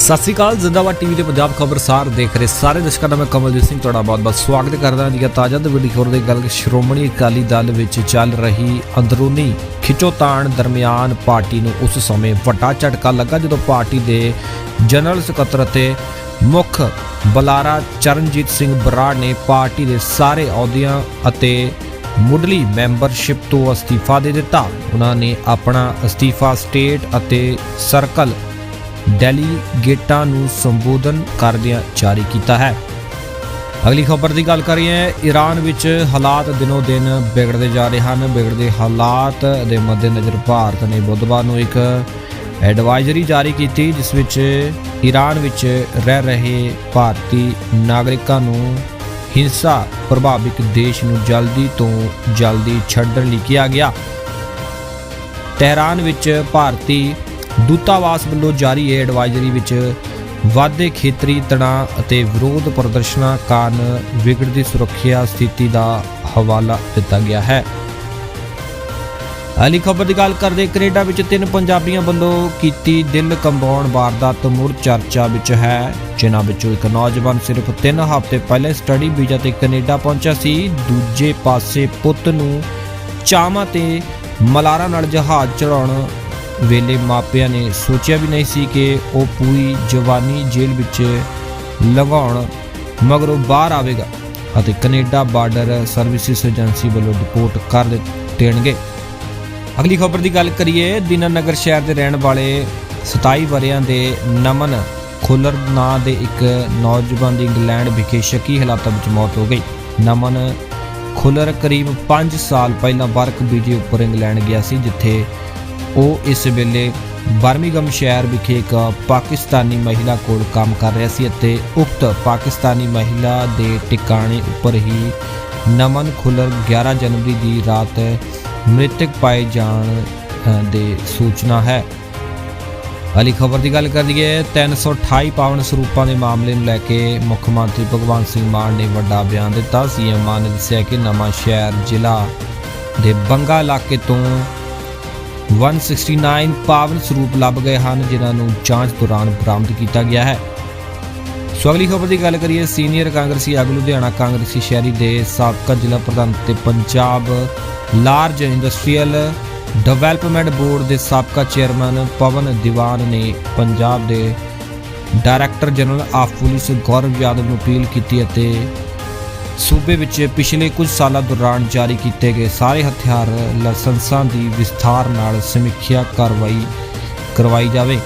ਸਤਿ ਸ਼੍ਰੀ ਅਕਾਲ, ਜ਼ਿੰਦਾਬਾਦ ਟੀਵੀ ਦੇ ਪੰਜਾਬ ਖਬਰਸਾਰ ਦੇਖ ਰਹੇ ਸਾਰੇ ਦਰਸ਼ਕਾਂ ਦਾ ਮੈਂ ਕਮਲਜੀਤ ਸਿੰਘ ਤੁਹਾਡਾ ਬਹੁਤ-ਬਹੁਤ ਸਵਾਗਤ ਕਰਦਾ ਹਾਂ। ਜੀ ਤਾਜ਼ਾ ਤੇ ਖਬਰ ਦੀ ਗੱਲ ਸ਼੍ਰੋਮਣੀ ਅਕਾਲੀ ਦਲ ਵਿੱਚ ਚੱਲ ਰਹੀ ਅੰਦਰੂਨੀ ਖਿੱਚੋਤਾਣ ਦਰਮਿਆਨ ਪਾਰਟੀ ਨੂੰ ਉਸ ਸਮੇਂ ਵੱਡਾ ਝਟਕਾ ਲੱਗਾ ਜਦੋਂ ਪਾਰਟੀ ਦੇ ਜਨਰਲ ਸਕੱਤਰ ਅਤੇ ਮੁੱਖ ਬਲਾਰਾ ਚਰਨਜੀਤ ਸਿੰਘ ਬਰਾੜ ਨੇ ਪਾਰਟੀ ਦੇ ਸਾਰੇ ਅਹੁਦਿਆਂ ਅਤੇ ਮੁੱਢਲੀ ਮੈਂਬਰਸ਼ਿਪ ਤੋਂ ਅਸਤੀਫਾ ਦੇ ਦਿੱਤਾ। ਉਹਨਾਂ ਨੇ ਆਪਣਾ ਅਸਤੀਫਾ ਸਟੇਟ ਅਤੇ ਸਰਕਲ ਡੈਲੀਗੇਟਾਂ ਨੂੰ ਸੰਬੋਧਨ ਕਰਦਿਆਂ ਜਾਰੀ ਕੀਤਾ ਹੈ। ਅਗਲੀ ਖਬਰ ਦੀ ਗੱਲ ਕਰੀਏ ਈਰਾਨ ਵਿੱਚ ਹਾਲਾਤ ਦਿਨੋ ਦਿਨ ਵਿਗੜਦੇ ਜਾ ਰਹੇ ਹਨ। ਵਿਗੜਦੇ ਹਾਲਾਤ ਦੇ ਮੱਦੇਨਜ਼ਰ ਭਾਰਤ ਨੇ ਬੁੱਧਵਾਰ ਨੂੰ ਇੱਕ ਐਡਵਾਈਜ਼ਰੀ ਜਾਰੀ ਕੀਤੀ, ਜਿਸ ਵਿੱਚ ਈਰਾਨ ਵਿੱਚ ਰਹਿ ਰਹੇ ਭਾਰਤੀ ਨਾਗਰਿਕਾਂ ਨੂੰ ਹਿੰਸਾ ਪ੍ਰਭਾਵਿਤ ਦੇਸ਼ ਨੂੰ ਜਲਦੀ ਤੋਂ ਜਲਦੀ ਛੱਡਣ ਲਈ ਕਿਹਾ ਗਿਆ। ਤਹਿਰਾਨ ਵਿੱਚ ਭਾਰਤੀ ਦੂਤਾਵਾਸ ਵੱਲੋਂ ਜਾਰੀ ਇਹ ਐਡਵਾਈਜ਼ਰੀ ਵਿੱਚ ਵਾਧੇ ਖੇਤਰੀ ਤਣਾਅ ਅਤੇ ਵਿਰੋਧ ਪ੍ਰਦਰਸ਼ਨਾਂ ਕਾਰਨ ਵਿਗੜਦੀ ਸੁਰੱਖਿਆ ਸਥਿਤੀ ਦਾ ਹਵਾਲਾ ਦਿੱਤਾ ਗਿਆ ਹੈ। ਅਲੀ ਖਬਰ ਦੀ ਗੱਲ ਕਰਦੇ ਕੈਨੇਡਾ ਵਿੱਚ ਤਿੰਨ ਪੰਜਾਬੀਆਂ ਵੱਲੋਂ ਕੀਤੀ ਦਿਲ ਕੰਬਾਉਣ ਵਾਰਦਾਤ ਮੁੜ ਚਰਚਾ ਵਿੱਚ ਹੈ। ਜਿਨ੍ਹਾਂ ਵਿੱਚੋਂ ਇੱਕ ਨੌਜਵਾਨ ਸਿਰਫ 3 ਹਫ਼ਤੇ ਪਹਿਲੇ ਸਟੱਡੀ ਵੀਜ਼ਾ ਤੇ ਕੈਨੇਡਾ ਪਹੁੰਚਿਆ ਸੀ, ਦੂਜੇ ਪਾਸੇ ਪੁੱਤ ਨੂੰ ਚਾਵਾਂ ਤੇ ਮਲਾਰਾ ਨਾਲ ਜਹਾਜ਼ ਚੜਾਉਣ ਵੇਲੇ ਮਾਪਿਆਂ ਨੇ ਸੋਚਿਆ ਵੀ ਨਹੀਂ ਸੀ ਕਿ ਉਹ ਪੂਰੀ ਜਵਾਨੀ ਜੇਲ੍ਹ ਵਿੱਚ ਲਗਾਉਣ ਮਗਰੋਂ ਬਾਹਰ ਆਵੇਗਾ ਅਤੇ ਕੈਨੇਡਾ ਬਾਰਡਰ ਸਰਵਿਸਿਜ਼ ਏਜੰਸੀ ਵੱਲੋਂ ਰਿਪੋਰਟ ਕਰ ਦੇਣਗੇ। ਅਗਲੀ ਖਬਰ ਦੀ ਗੱਲ ਕਰੀਏ, ਦੀਨਾਨਗਰ ਸ਼ਹਿਰ ਦੇ ਰਹਿਣ ਵਾਲੇ 27 ਵਰਿਆਂ ਦੇ ਨਮਨ ਖੁੱਲਰ ਨਾਂ ਦੇ ਇੱਕ ਨੌਜਵਾਨ ਦੀ ਇੰਗਲੈਂਡ ਵਿਖੇ ਸ਼ੱਕੀ ਹਾਲਾਤਾਂ ਵਿੱਚ ਮੌਤ ਹੋ ਗਈ। ਨਮਨ ਖੁੱਲਰ ਕਰੀਬ 5 ਸਾਲ ਪਹਿਲਾਂ ਵਰਕ ਵੀਜ਼ੇ ਉੱਪਰ ਇੰਗਲੈਂਡ ਗਿਆ ਸੀ, ਜਿੱਥੇ ਉਹ ਇਸ ਵੇਲੇ ਬਰਮਿੰਗਮ ਸ਼ਹਿਰ ਵਿਖੇ ਇੱਕ ਪਾਕਿਸਤਾਨੀ ਮਹਿਲਾ ਕੋਲ ਕੰਮ ਕਰ ਰਿਹਾ ਸੀ ਅਤੇ ਉਕਤ ਪਾਕਿਸਤਾਨੀ ਮਹਿਲਾ ਦੇ ਟਿਕਾਣੇ ਉੱਪਰ ਹੀ ਨਮਨ ਖੁੱਲਰ 11 ਜਨਵਰੀ ਦੀ ਰਾਤ ਮ੍ਰਿਤਕ ਪਾਏ ਜਾਣ ਦੇ ਸੂਚਨਾ ਹੈ। ਅਲੀ ਖਬਰ ਦੀ ਗੱਲ ਕਰ ਲਈਏ 328 ਪਾਵਨ ਸਰੂਪਾਂ ਦੇ ਮਾਮਲੇ ਨੂੰ ਲੈ ਕੇ ਮੁੱਖ ਮੰਤਰੀ ਭਗਵੰਤ ਸਿੰਘ ਮਾਨ ਨੇ ਵੱਡਾ ਬਿਆਨ ਦਿੱਤਾ। ਸੀਐਮ ਮਾਨ ਨੇ ਦੱਸਿਆ ਕਿ ਨਵਾਂ ਸ਼ਹਿਰ ਜ਼ਿਲ੍ਹਾ ਦੇ ਬੰਗਾ ਇਲਾਕੇ ਤੋਂ 169 ਪਾਵਨ ਸਰੂਪ ਲੱਭ ਗਏ ਹਨ, ਜਿਨ੍ਹਾਂ ਨੂੰ ਜਾਂਚ ਦੌਰਾਨ ਬਰਾਮਦ ਕੀਤਾ ਗਿਆ ਹੈ। ਸੋ ਅਗਲੀ ਖਬਰ ਦੀ ਗੱਲ ਕਰੀਏ, ਸੀਨੀਅਰ ਕਾਂਗਰਸੀ ਆਗੂ ਲੁਧਿਆਣਾ ਕਾਂਗਰਸੀ ਸ਼ਹਿਰੀ ਦੇ ਸਾਬਕਾ ਜ਼ਿਲ੍ਹਾ ਪ੍ਰਧਾਨ ਤੇ Punjab large industrial development board ਦੇ ਸਾਬਕਾ ਚੇਅਰਮੈਨ ਪਵਨ ਦੀਵਾਨ ਨੇ ਪੰਜਾਬ ਦੇ director general of police Gaurav Yadav ਨੂੰ ਅਪੀਲ ਕੀਤੀ ਅਤੇ ਸੂਬੇ ਵਿੱਚ ਪਿਛਲੇ ਕੁਝ ਸਾਲਾਂ ਦੌਰਾਨ ਜਾਰੀ ਕੀਤੇ ਗਏ ਸਾਰੇ ਹਥਿਆਰ ਲਾਇਸੈਂਸਾਂ ਦੀ ਵਿਸਥਾਰ ਨਾਲ ਸਮੀਖਿਆ ਕਾਰਵਾਈ ਕਰਵਾਈ ਜਾਵੇ।